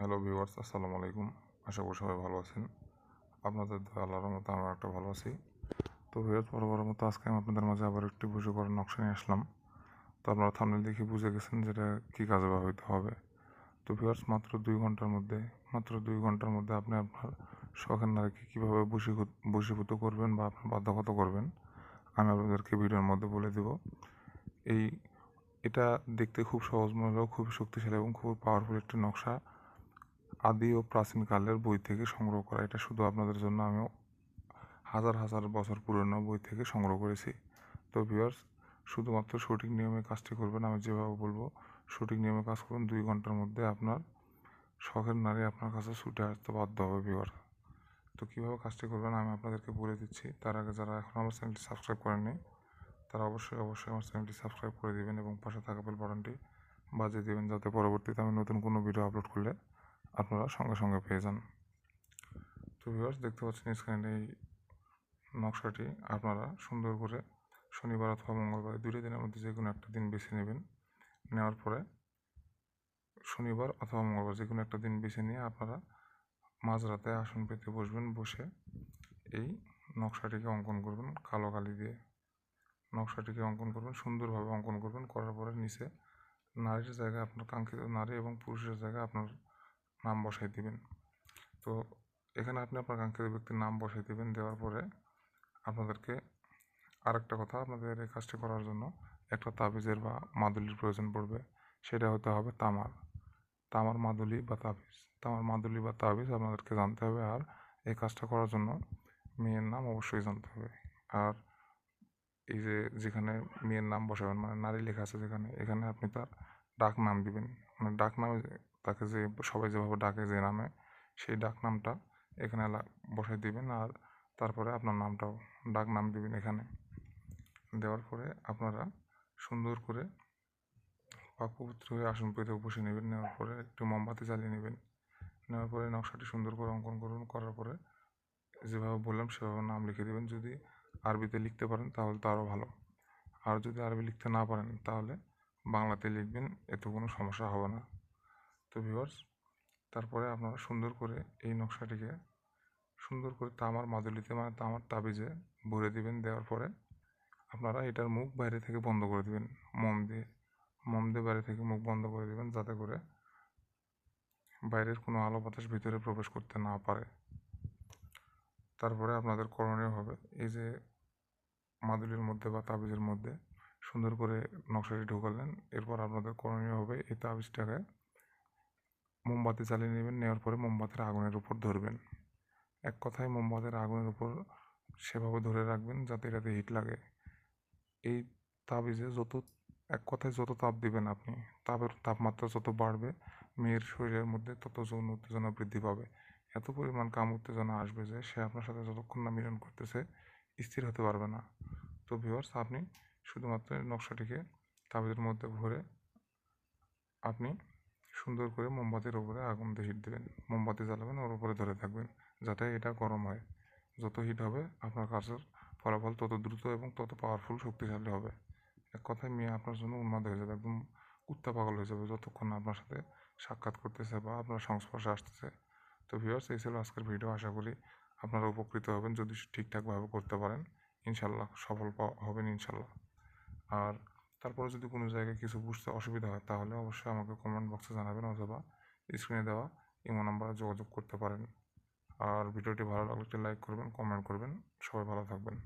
Hello viewers, আসসালামু আলাইকুম। আশা করি সবাই ভালো আছেন। আপনাদের আল্লাহর মতো আমরা একটা ভালো আছি। তো ভিউয়ার্স বরাবর মতো আজকে আমি আপনাদের মাঝে আবার একটি বুঝে করার নকশা নিয়ে আসলাম। তো আপনারা থামলে দেখে বুঝে গেছেন যেটা কী কাজে ব্যবহৃত হবে। তো ভিউয়ার্স, মাত্র দুই ঘণ্টার মধ্যে, মাত্র দুই ঘণ্টার মধ্যে আপনি আপনার শখের নারীকে কীভাবে বশীভূত বশীভূত করবেন বা আপনার বাধ্যগত করবেন, আমি আপনাদেরকে ভিডিওর মধ্যে বলে দেব। এই, এটা দেখতে খুব সহজ মনে হলেও খুব শক্তিশালী এবং খুব পাওয়ারফুল একটি নকশা। আদি ও প্রাচীনকালের বই থেকে সংগ্রহ করা। এটা শুধু আপনাদের জন্য আমি হাজার হাজার বছর পুরনো বই থেকে সংগ্রহ করেছি। তো ভিউয়ার্স শুধুমাত্র সঠিক নিয়মে কাজটি করবেন, আমি যেভাবে বলব, সঠিক নিয়মে কাজ করুন। দুই ঘণ্টার মধ্যে আপনার শখের নারী আপনার কাছে ছুটে আসতে বাধ্য হবে ভিউয়ার তো কীভাবে কাজটি করবেন আমি আপনাদেরকে বলে দিচ্ছি। তার আগে যারা এখন আমার চ্যানেলটি সাবস্ক্রাইব করেননি, তারা অবশ্যই অবশ্যই আমার চ্যানেলটি সাবস্ক্রাইব করে দেবেন এবং পাশে থাকা বেল বাটনটি বাজিয়ে দেবেন, যাতে পরবর্তীতে আমি নতুন কোনো ভিডিও আপলোড করলে আপনারা সঙ্গে সঙ্গে পেয়ে যান। তো ভিউয়ার্স দেখতে পাচ্ছেন স্ক্রিনে এই নকশাটি। আপনারা সুন্দর করে শনিবার অথবা মঙ্গলবার দুটো দিনের মধ্যে যে কোনো একটা দিন বেছে নেবেন। নেওয়ার পরে শনিবার অথবা মঙ্গলবার যে কোনো একটা দিন বেছে নিয়ে আপনারা মাঝরাতে আসন পেতে বসবেন। বসে এই নকশাটিকে অঙ্কন করবেন, কালো কালি দিয়ে। নকশাটিকে অঙ্কন করবেন, সুন্দরভাবে অঙ্কন করবেন। করার পরে নিচে নারীর জায়গায় আপনার কাঙ্ক্ষিত নারী এবং পুরুষের জায়গায় আপনার নাম বসাই দিবেন। তো এখানে আপনি আপনার কাঙ্ক্ষিত ব্যক্তির নাম বসাই দেবেন, দেওয়ার পরে আপনাদেরকে আরেকটা কথা, আপনাদের এই কাজটি করার জন্য একটা তাবিজের বা মাদুলির প্রয়োজন পড়বে, সেটা হতে হবে তামার। তামার মাদুলি বা তাবিজ। তামার মাদুলি বা তাবিজ আপনাদেরকে জানতে হবে, আর এই কাজটা করার জন্য মেয়ের নাম অবশ্যই জানতে হবে। আর এই যে যেখানে মেয়ের নাম বসাবেন মানে নারী লেখা আছে যেখানে, এখানে আপনি তার ডাক নাম দিবেন। মানে ডাক নামে তাকে যে, সবাই যেভাবে ডাকে যে নামে, সেই ডাক নামটা এখানে বসাই দিবেন। আর তারপরে আপনার নামটাও ডাক নাম দিবেন এখানে। দেওয়ার পরে আপনারা সুন্দর করে পাক পবিত্র হয়ে আসন পেতে বসে নেবেন। নেওয়ার পরে একটু মোমবাতি জ্বালিয়ে নেবেন। নেওয়ার পরে নকশাটি সুন্দর করে অঙ্কন করুন। করার পরে যেভাবে বললাম, সেভাবে নাম লিখে দেবেন। যদি আরবিতে লিখতে পারেন, তাহলে তো আরও ভালো। আর যদি আরবি লিখতে না পারেন, তাহলে বাংলাতে লিখবেন। এতে কোনো সমস্যা হবে না। তো ভিউয়ার্স তারপরে আপনারা সুন্দর করে এই নকশাটিকে সুন্দর করে তামার মাদুলিতে মানে তামার তাবিজে ভরে দিবেন, দেওয়ার পরে আপনারা এটার মুখ বাইরে থেকে বন্ধ করে দিবেন। মোম দিয়ে মোম দিয়ে বাইরে থেকে মুখ বন্ধ করে দিবেন, যাতে করে বাইরের কোনো আলো বাতাস ভিতরে প্রবেশ করতে না পারে। তারপরে আপনাদের করণীয় হবে এই যে মাদুলির মধ্যে বা তাবিজের মধ্যে সুন্দর করে নকশাটি ঢোকালেন। এরপর আপনাদের করণীয় হবে এই তাবিজটাকে মোমবাতি জ্বালিয়ে নেবেন, নেওয়ার পরে মোমবাতির আগুনের উপর ধরবেন। এক কথায় মোমবাতির আগুনের উপর সেভাবে ধরে রাখবেন যাতে এটাতে হিট লাগে। এই তাবিজে যত, এক কথায় যত তাপ দিবেন আপনি, তাপের তাপমাত্রা যত বাড়বে, মেয়ের শরীরের মধ্যে তত যৌন উত্তেজনা বৃদ্ধি পাবে। এত পরিমাণ কাম উত্তেজনা আসবে যে সে আপনার সাথে যতক্ষণ না মিলন করতেছে, স্থির হতে পারবে না। তো ভিওর্স আপনি শুধুমাত্র নকশাটিকে তাবিজের মধ্যে ভরে আপনি সুন্দর করে মোমবাতির উপরে আগুন দিয়ে হিট দেবেন। মোমবাতি জ্বালাবেন, ওর উপরে ধরে থাকবেন, যাতে এটা গরম হয়। যত হিট হবে, আপনার কাজের ফলাফল তত দ্রুত এবং তত পাওয়ারফুল শক্তিশালী হবে। এক কথায়, মেয়ে আপনার জন্য উন্মাদ হয়ে যাবে, একদম কুত্তা পাগল হয়ে যাবে, যতক্ষণ আপনার সাথে সাক্ষাৎ করতেছে বা আপনার সংস্পর্শে আসতেছে। তো ভিউয়ার্স এই ছিল আজকের ভিডিও আশা করি আপনারা উপকৃত হবেন, যদি ঠিকঠাকভাবে করতে পারেন, ইনশাল্লাহ সফল হবেন ইনশাল্লাহ। আর তারপরে যদি কোনো জায়গায় কিছু বুঝতে অসুবিধা হয়, তাহলে অবশ্যই আমাকে কমেন্ট বক্সে জানাবেন অথবা স্ক্রিনে দেওয়া ইমো নাম্বারে যোগাযোগ করতে পারেন। আর ভিডিওটি ভালো লাগলে লাইক করবেন কমেন্ট করবেন। সবাই ভালো থাকবেন।